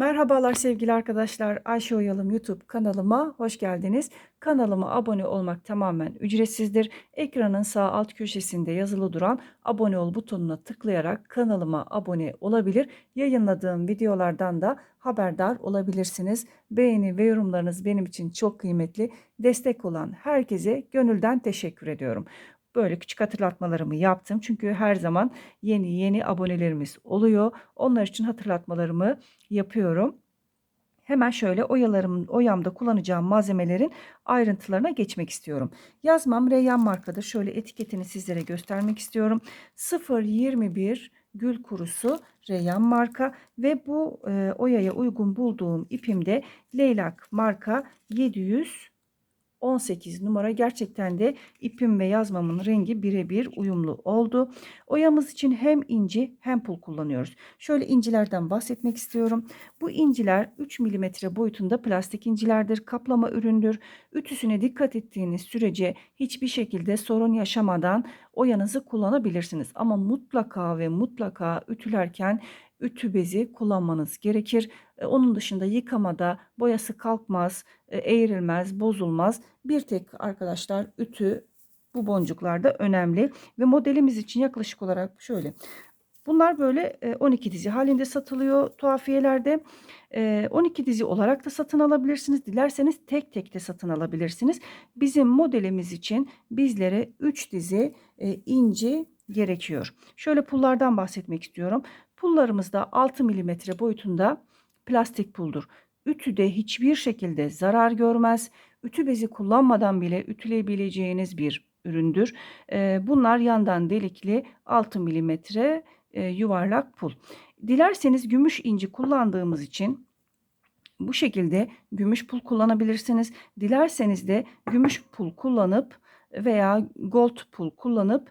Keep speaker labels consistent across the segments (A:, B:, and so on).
A: Merhabalar sevgili arkadaşlar. Ayşe Oyalım YouTube kanalıma hoş geldiniz. Kanalıma abone olmak tamamen ücretsizdir. Ekranın sağ alt köşesinde yazılı duran abone ol butonuna tıklayarak kanalıma abone olabilir. Yayınladığım videolardan da haberdar olabilirsiniz. Beğeni ve yorumlarınız benim için çok kıymetli. Destek olan herkese gönülden teşekkür ediyorum böyle küçük hatırlatmalarımı yaptım. Çünkü her zaman yeni yeni abonelerimiz oluyor. Onlar için hatırlatmalarımı yapıyorum. Hemen şöyle oyalarım, oyamda kullanacağım malzemelerin ayrıntılarına geçmek istiyorum. Yazmam Reyyan markadır. Şöyle etiketini sizlere göstermek istiyorum. 021 gül kurusu Reyyan marka ve bu e, oyaya uygun bulduğum ipimde Leylak marka 700 18 numara gerçekten de ipim ve yazmamın rengi birebir uyumlu oldu. Oyamız için hem inci hem pul kullanıyoruz. Şöyle incilerden bahsetmek istiyorum. Bu inciler 3 mm boyutunda plastik incilerdir. Kaplama üründür. Ütüsüne dikkat ettiğiniz sürece hiçbir şekilde sorun yaşamadan oyanızı kullanabilirsiniz. Ama mutlaka ve mutlaka ütülerken ütü bezi kullanmanız gerekir. E, onun dışında yıkamada boyası kalkmaz, e, eğrilmez, bozulmaz. Bir tek arkadaşlar ütü bu boncuklarda önemli ve modelimiz için yaklaşık olarak şöyle. Bunlar böyle 12 e, dizi halinde satılıyor tuhafiyelerde. 12 dizi olarak da satın alabilirsiniz. Dilerseniz tek tek de satın alabilirsiniz. Bizim modelimiz için bizlere 3 dizi inci gerekiyor. Şöyle pullardan bahsetmek istiyorum. Pullarımız da 6 mm boyutunda plastik puldur. Ütüde hiçbir şekilde zarar görmez. Ütü bezi kullanmadan bile ütüleyebileceğiniz bir üründür. Bunlar yandan delikli 6 mm yuvarlak pul. Dilerseniz gümüş inci kullandığımız için bu şekilde gümüş pul kullanabilirsiniz. Dilerseniz de gümüş pul kullanıp veya gold pul kullanıp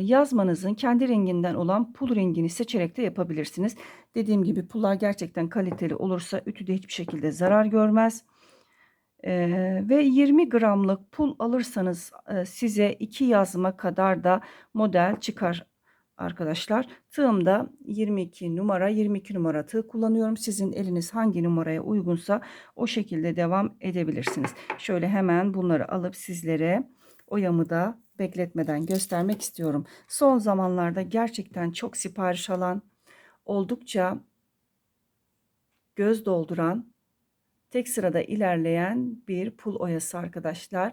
A: yazmanızın kendi renginden olan pul rengini seçerek de yapabilirsiniz. Dediğim gibi pullar gerçekten kaliteli olursa ütüde hiçbir şekilde zarar görmez. ve 20 gramlık pul alırsanız size iki yazma kadar da model çıkar arkadaşlar. Tığımda 22 numara 22 numara tığ kullanıyorum. Sizin eliniz hangi numaraya uygunsa o şekilde devam edebilirsiniz. Şöyle hemen bunları alıp sizlere oyamı da bekletmeden göstermek istiyorum. Son zamanlarda gerçekten çok sipariş alan, oldukça göz dolduran, tek sırada ilerleyen bir pul oyası arkadaşlar.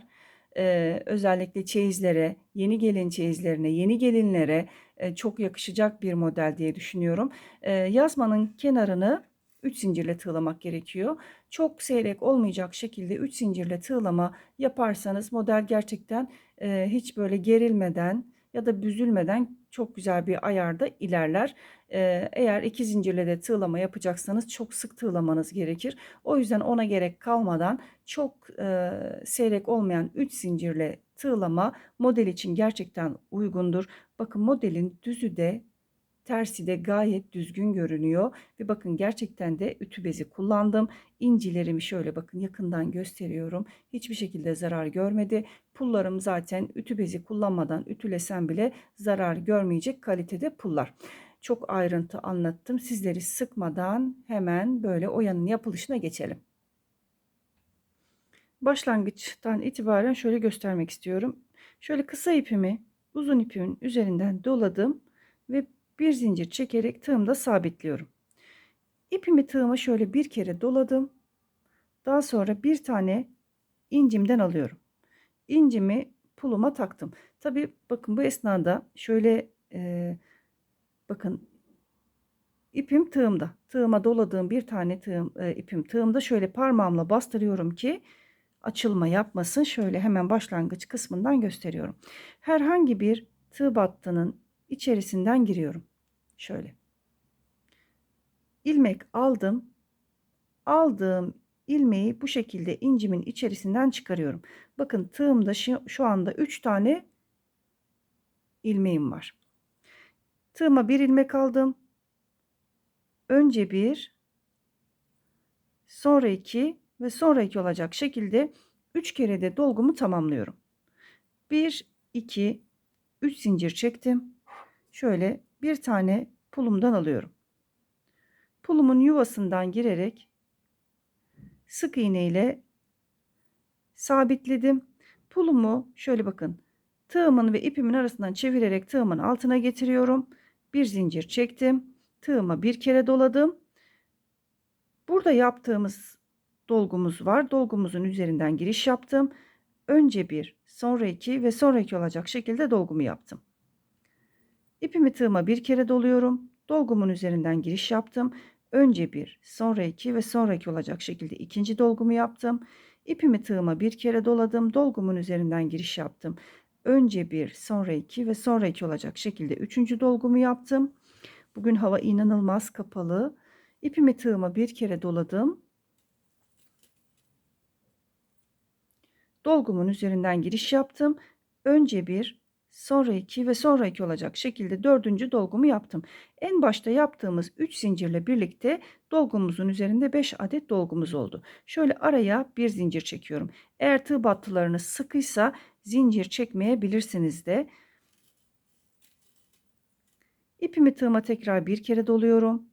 A: Ee, özellikle çeyizlere, yeni gelin çeyizlerine, yeni gelinlere e, çok yakışacak bir model diye düşünüyorum. Ee, yazmanın kenarını 3 zincirle tığlamak gerekiyor. Çok seyrek olmayacak şekilde 3 zincirle tığlama yaparsanız model gerçekten e, hiç böyle gerilmeden ya da büzülmeden çok güzel bir ayarda ilerler. E, eğer iki zincirle de tığlama yapacaksanız çok sık tığlamanız gerekir. O yüzden ona gerek kalmadan çok e, seyrek olmayan 3 zincirle tığlama model için gerçekten uygundur. Bakın modelin düzü de Tersi de gayet düzgün görünüyor. Ve bakın gerçekten de ütü bezi kullandım. İncilerimi şöyle bakın yakından gösteriyorum. Hiçbir şekilde zarar görmedi. Pullarım zaten ütü bezi kullanmadan ütülesem bile zarar görmeyecek kalitede pullar. Çok ayrıntı anlattım. Sizleri sıkmadan hemen böyle oyanın yapılışına geçelim. Başlangıçtan itibaren şöyle göstermek istiyorum. Şöyle kısa ipimi uzun ipimin üzerinden doladım ve bir zincir çekerek tığımda sabitliyorum. İpimi tığıma şöyle bir kere doladım. Daha sonra bir tane incimden alıyorum. İncimi puluma taktım. Tabi bakın bu esnada şöyle e, bakın ipim tığımda. Tığıma doladığım bir tane tığım, e, ipim tığımda şöyle parmağımla bastırıyorum ki açılma yapmasın. Şöyle hemen başlangıç kısmından gösteriyorum. Herhangi bir tığ battının içerisinden giriyorum. Şöyle. ilmek aldım. Aldığım ilmeği bu şekilde incimin içerisinden çıkarıyorum. Bakın tığımda şu, şu anda 3 tane ilmeğim var. Tığıma bir ilmek aldım. Önce bir, sonra iki ve sonra iki olacak şekilde 3 kere de dolgumu tamamlıyorum. 1, 2, 3 zincir çektim şöyle bir tane pulumdan alıyorum. Pulumun yuvasından girerek sık iğne ile sabitledim. Pulumu şöyle bakın tığımın ve ipimin arasından çevirerek tığımın altına getiriyorum. Bir zincir çektim. Tığıma bir kere doladım. Burada yaptığımız dolgumuz var. Dolgumuzun üzerinden giriş yaptım. Önce bir, sonra iki ve sonra iki olacak şekilde dolgumu yaptım. İpimi tığıma bir kere doluyorum. Dolgumun üzerinden giriş yaptım. Önce bir, sonra iki ve sonra iki olacak şekilde ikinci dolgumu yaptım. İpimi tığıma bir kere doladım. Dolgumun üzerinden giriş yaptım. Önce bir, sonra iki ve sonra iki olacak şekilde üçüncü dolgumu yaptım. Bugün hava inanılmaz kapalı. İpimi tığıma bir kere doladım. Dolgumun üzerinden giriş yaptım. Önce bir, sonra iki ve sonra iki olacak şekilde dördüncü dolgumu yaptım. En başta yaptığımız 3 zincirle birlikte dolgumuzun üzerinde 5 adet dolgumuz oldu. Şöyle araya bir zincir çekiyorum. Eğer tığ battılarınız sıkıysa zincir çekmeyebilirsiniz de. İpimi tığıma tekrar bir kere doluyorum.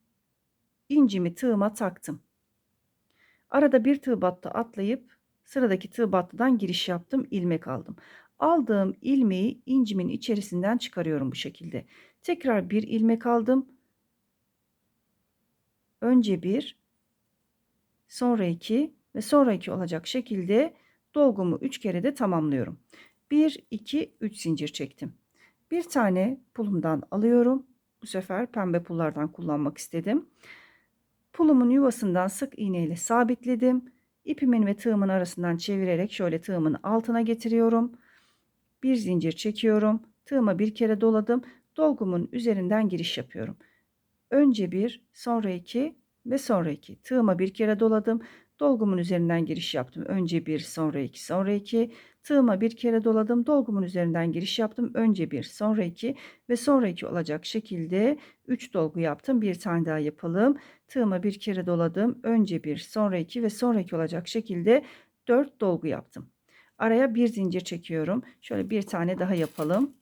A: İncimi tığıma taktım. Arada bir tığ battı atlayıp sıradaki tığ battıdan giriş yaptım, ilmek aldım. Aldığım ilmeği incimin içerisinden çıkarıyorum bu şekilde. Tekrar bir ilmek aldım. Önce bir, sonra iki ve sonra iki olacak şekilde dolgumu üç kere de tamamlıyorum. 1, 2, 3 zincir çektim. Bir tane pulumdan alıyorum. Bu sefer pembe pullardan kullanmak istedim. Pulumun yuvasından sık iğne ile sabitledim. İpimin ve tığımın arasından çevirerek şöyle tığımın altına getiriyorum. Bir zincir çekiyorum. Tığıma bir kere doladım. Dolgumun üzerinden giriş yapıyorum. Önce bir, sonra iki ve sonra iki. Tığıma bir kere doladım. Dolgumun üzerinden giriş yaptım. Önce bir, sonra iki, sonra iki. Tığıma bir kere doladım. Dolgumun üzerinden giriş yaptım. Önce bir, sonra iki ve sonra iki olacak şekilde 3 dolgu yaptım. Bir tane daha yapalım. Tığıma bir kere doladım. Önce bir, sonra iki ve sonra iki olacak şekilde 4 dolgu yaptım. Araya bir zincir çekiyorum. Şöyle bir tane daha yapalım.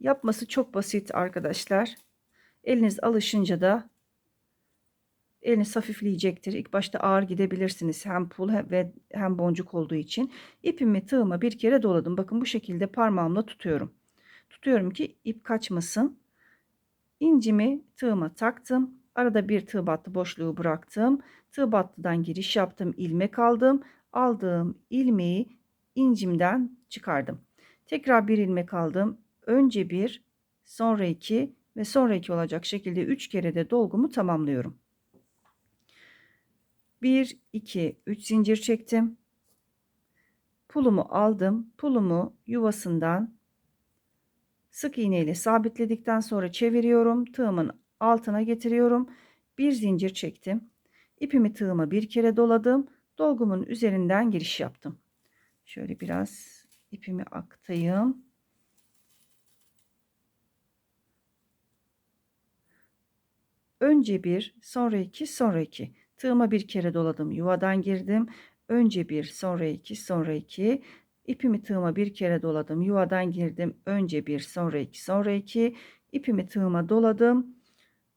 A: Yapması çok basit arkadaşlar. Eliniz alışınca da eliniz hafifleyecektir. İlk başta ağır gidebilirsiniz hem pul hem ve hem boncuk olduğu için. İpimi tığıma bir kere doladım. Bakın bu şekilde parmağımla tutuyorum. Tutuyorum ki ip kaçmasın. İncimi tığıma taktım. Arada bir tığ battı boşluğu bıraktım. Tığ battıdan giriş yaptım. ilmek aldım. Aldığım ilmeği incimden çıkardım. Tekrar bir ilmek aldım. Önce bir, sonra iki ve sonra iki olacak şekilde üç kere de dolgumu tamamlıyorum. 1, 2, 3 zincir çektim. Pulumu aldım. Pulumu yuvasından sık iğne ile sabitledikten sonra çeviriyorum. Tığımın altına getiriyorum. Bir zincir çektim. İpimi tığıma bir kere doladım. Dolgumun üzerinden giriş yaptım. Şöyle biraz ipimi aktayım. Önce bir, sonra iki, sonra iki. Tığıma bir kere doladım. Yuvadan girdim. Önce bir, sonra iki, sonra iki. İpimi tığıma bir kere doladım. Yuvadan girdim. Önce bir, sonra iki, sonra iki. İpimi tığıma doladım.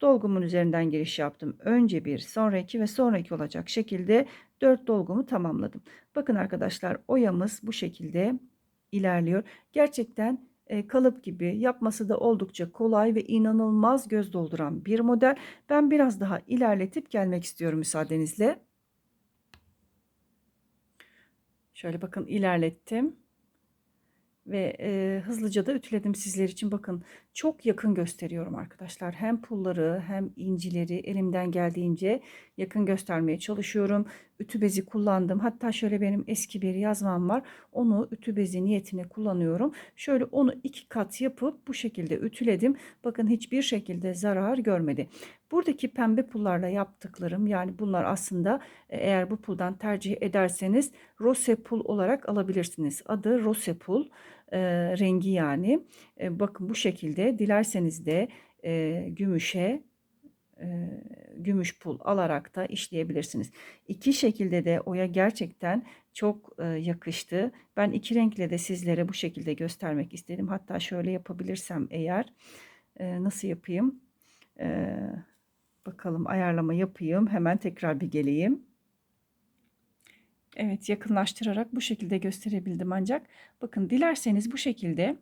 A: Dolgumun üzerinden giriş yaptım. Önce bir, sonra iki ve sonra iki olacak şekilde dört dolgumu tamamladım. Bakın arkadaşlar oyamız bu şekilde ilerliyor. Gerçekten e, kalıp gibi yapması da oldukça kolay ve inanılmaz göz dolduran bir model. Ben biraz daha ilerletip gelmek istiyorum müsaadenizle. Şöyle bakın ilerlettim ve e, hızlıca da ütüledim sizler için. Bakın çok yakın gösteriyorum arkadaşlar. Hem pulları hem incileri elimden geldiğince yakın göstermeye çalışıyorum. Ütü bezi kullandım. Hatta şöyle benim eski bir yazmam var. Onu ütü bezi niyetine kullanıyorum. Şöyle onu iki kat yapıp bu şekilde ütüledim. Bakın hiçbir şekilde zarar görmedi. Buradaki pembe pullarla yaptıklarım yani bunlar aslında e, eğer bu puldan tercih ederseniz rose pul olarak alabilirsiniz. Adı rose pul e, rengi yani. E, bakın bu şekilde dilerseniz de e, gümüşe e, gümüş pul alarak da işleyebilirsiniz. İki şekilde de oya gerçekten çok e, yakıştı. Ben iki renkle de sizlere bu şekilde göstermek istedim. Hatta şöyle yapabilirsem eğer e, nasıl yapayım? E, Bakalım ayarlama yapayım. Hemen tekrar bir geleyim. Evet yakınlaştırarak bu şekilde gösterebildim ancak bakın dilerseniz bu şekilde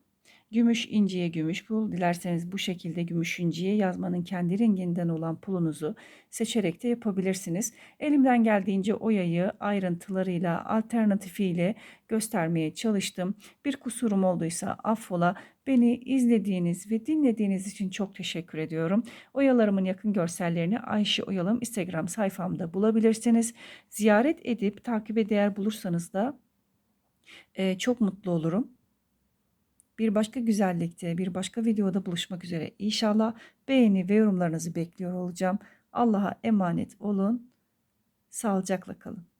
A: gümüş inciye gümüş pul dilerseniz bu şekilde gümüş inciye yazmanın kendi renginden olan pulunuzu seçerek de yapabilirsiniz. Elimden geldiğince oyayı ayrıntılarıyla alternatifiyle göstermeye çalıştım. Bir kusurum olduysa affola. Beni izlediğiniz ve dinlediğiniz için çok teşekkür ediyorum. Oyalarımın yakın görsellerini Ayşe Oyalım Instagram sayfamda bulabilirsiniz. Ziyaret edip takibe değer bulursanız da e, çok mutlu olurum. Bir başka güzellikte, bir başka videoda buluşmak üzere. İnşallah beğeni ve yorumlarınızı bekliyor olacağım. Allah'a emanet olun. Sağlıcakla kalın.